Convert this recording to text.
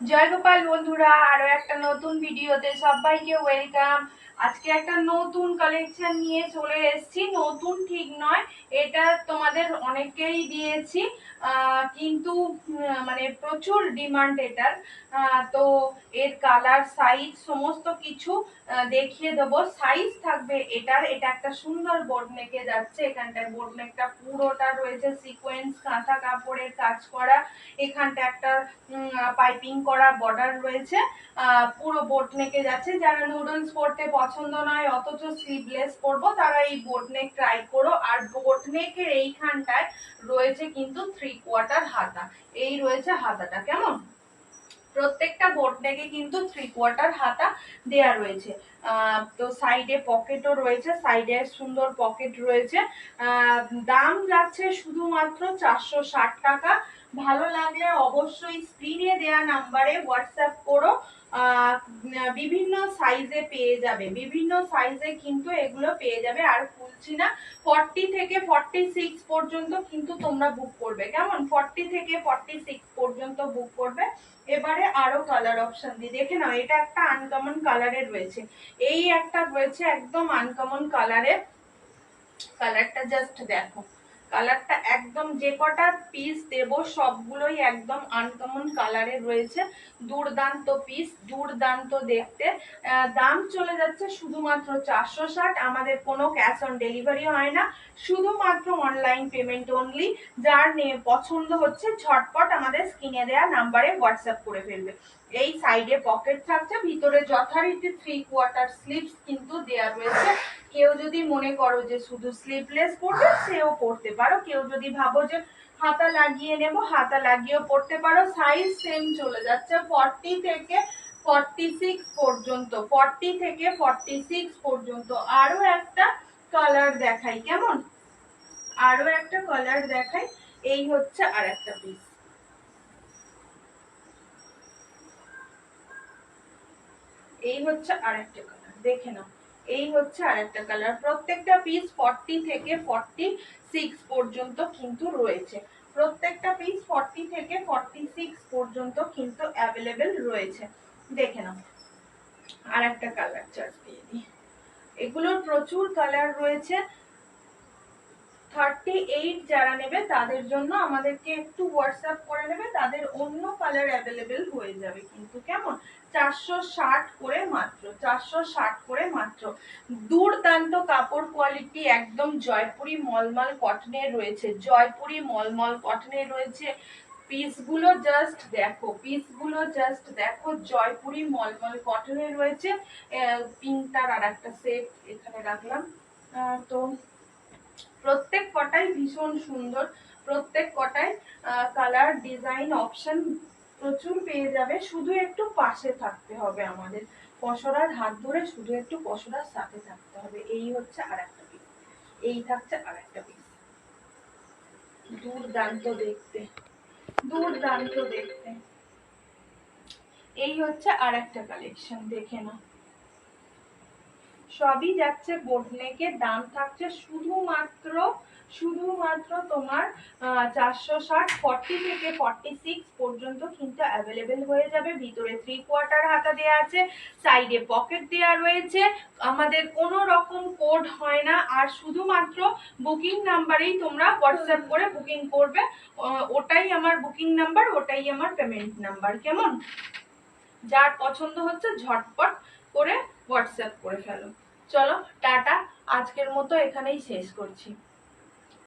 জয় গোপাল বন্ধুরা আরও একটা নতুন ভিডিওতে সবাইকে ওয়েলকাম আজকে একটা নতুন কালেকশন নিয়ে চলে এসেছি। নতুন ঠিক নয়, এটা তোমাদের অনেকেই দিয়েছি। কিন্তু মানে প্রচুর ডিমান্ড এটার। তো এর কালার সাইজ সমস্ত কিছু দেখিয়ে দেবো। সাইজ থাকবে এটার। এটা একটা সুন্দর বোর্ড নেকে যাচ্ছে। এখানটায় বোর্ড নেকটা পুরোটা রয়েছে সিকোয়েন্স কাঁথা কাপড়ের কাজ করা। এখানটা একটা পাইপিং করা বর্ডার রয়েছে। পুরো বোট নেকে যাচ্ছে। যারা নুডলস পরতে পছন্দ নয়, অথচ স্লিভলেস পরবো, তারা এই বোট নেক ট্রাই করো। আর বোট নেকের এইখানটায় রয়েছে কিন্তু থ্রি কোয়ার্টার হাতা। এই রয়েছে হাতাটা, কেমন? প্রত্যেকটা নেকে কিন্তু থ্রি কোয়ার্টার হাতা দেয়া রয়েছে। তো সাইডে পকেটও রয়েছে সাইডে সুন্দর পকেট রয়েছে। দাম যাচ্ছে শুধুমাত্র চারশো ষাট টাকা। ভালো লাগলে অবশ্যই স্ক্রিনে দেয়া নাম্বারে হোয়াটসঅ্যাপ করো। বিভিন্ন সাইজে পেয়ে যাবে। বিভিন্ন সাইজে কিন্তু এগুলো পেয়ে যাবে, আর খুলছি না। ফর্টি থেকে ফর্টি সিক্স পর্যন্ত কিন্তু তোমরা বুক করবে। কেমন? ফর্টি থেকে ফর্টি সিক্স পর্যন্ত বুক করবে। এবারে আরও কালার অপশন দিই দেখে নাও, এটা একটা আনকমন কালারের রয়েছে। এই একটা রয়েছে একদম আনকমন কালারের কালারটা জাস্ট দেখো। কালারটা একদম যে কটা পিস দেব, সবগুলোই একদম আনকমন কালারের রয়েছে। দুর্দান্ত পিস দুর্দান্ত দেখতে। দাম চলে যাচ্ছে শুধুমাত্র চারশো ষাট। আমাদের কোনো ক্যাশ অন ডেলিভারি হয় না। শুধুমাত্র অনলাইন পেমেন্ট অনলি যার পছন্দ হচ্ছে ঝটপট আমাদের স্ক্রিনে দেওয়া নাম্বারে হোয়াটসঅ্যাপ করে ফেলবে। এই সাইডে পকেট থাকছে, ভিতরে যথারীতি থ্রি কোয়ার্টার স্লিভস কিন্তু দেয়া রয়েছে। কেউ যদি মনে করো যে শুধু স্লিভলেস পরবে, সেও পরতে পারো। কেউ যদি ভাবো যে হাতা লাগিয়ে নেব, হাতা লাগিয়েও পরতে পারো। সাইজ সেম চলে যাচ্ছে ফর্টি থেকে ফর্টি সিক্স পর্যন্ত ফর্টি থেকে ফর্টি সিক্স পর্যন্ত। আরও একটা কালার দেখাই, কেমন? আরও একটা কালার দেখাই। এই হচ্ছে আর একটা পিস এই হচ্ছে আর একটা কালার দেখে নাও। এই হচ্ছে আরেকটা কালার প্রত্যেকটা পিস ফর্টি থেকে ফর্টি সিক্স পর্যন্ত কিন্তু রয়েছে। প্রত্যেকটা পিস ফর্টি থেকে ফর্টি সিক্স পর্যন্ত কিন্তু অ্যাভেলেবেল রয়েছে। দেখে নাও। আর একটা কালার চার্ট দিয়ে দিই। এগুলোর প্রচুর কালার রয়েছে। থার্টি এইট যারা নেবে তাদের জন্য আমাদেরকে একটু হোয়াটসঅ্যাপ করে নেবে। তাদের অন্য কালার অ্যাভেলেবেল হয়ে যাবে। কিন্তু কেমন? চারশো ষাট করে মাত্র, চারশো ষাট করে মাত্র। দুর্দান্ত কাপড় কোয়ালিটি একদম জয়পুরি মলমল কটনের রয়েছে। জয়পুরি মলমল কটনের রয়েছে। পিসগুলো জাস্ট দেখো, পিসগুলো জাস্ট দেখো। জয়পুরি মলমল কটনের রয়েছে। পিঙ্কটার আর একটা সেট এখানে রাখলাম। তো প্রত্যেক কটাই ভীষণ সুন্দর। প্রত্যেক কটাই কালার ডিজাইন অপশন প্রচুর পেয়ে যাবে। শুধু একটু পাশে থাকতে হবে আমাদের। পসরার হাত ধরে শুধু একটু পসরার সাথে থাকতে হবে। এই হচ্ছে আর একটা পিস এই থাকছে আর একটা পিস দুর্দান্ত দেখতে। দুর্দান্ত দেখতে। এই হচ্ছে আর একটা কালেকশন দেখে না সবই যাচ্ছে বোটনেকে দাম থাকছে শুধুমাত্র শুধুমাত্র তোমার চারশো ষাট ফর্টি থেকে ফর্টি সিক্স পর্যন্ত কিন্তু অ্যাভেলেবেল হয়ে যাবে। ভিতরে থ্রি কোয়ার্টার হাতা দেওয়া আছে সাইডে পকেট দেওয়া রয়েছে। আমাদের কোনো রকম কোড হয় না। আর শুধুমাত্র বুকিং নাম্বারেই তোমরা হোয়াটসঅ্যাপ করে বুকিং করবে। ওটাই আমার বুকিং নাম্বার ওটাই আমার পেমেন্ট নাম্বার কেমন? যার পছন্দ হচ্ছে ঝটপট করে হোয়াটসঅ্যাপ করে ফেলো। চলো, টাটা। আজকের মতো এখানেই শেষ করছি।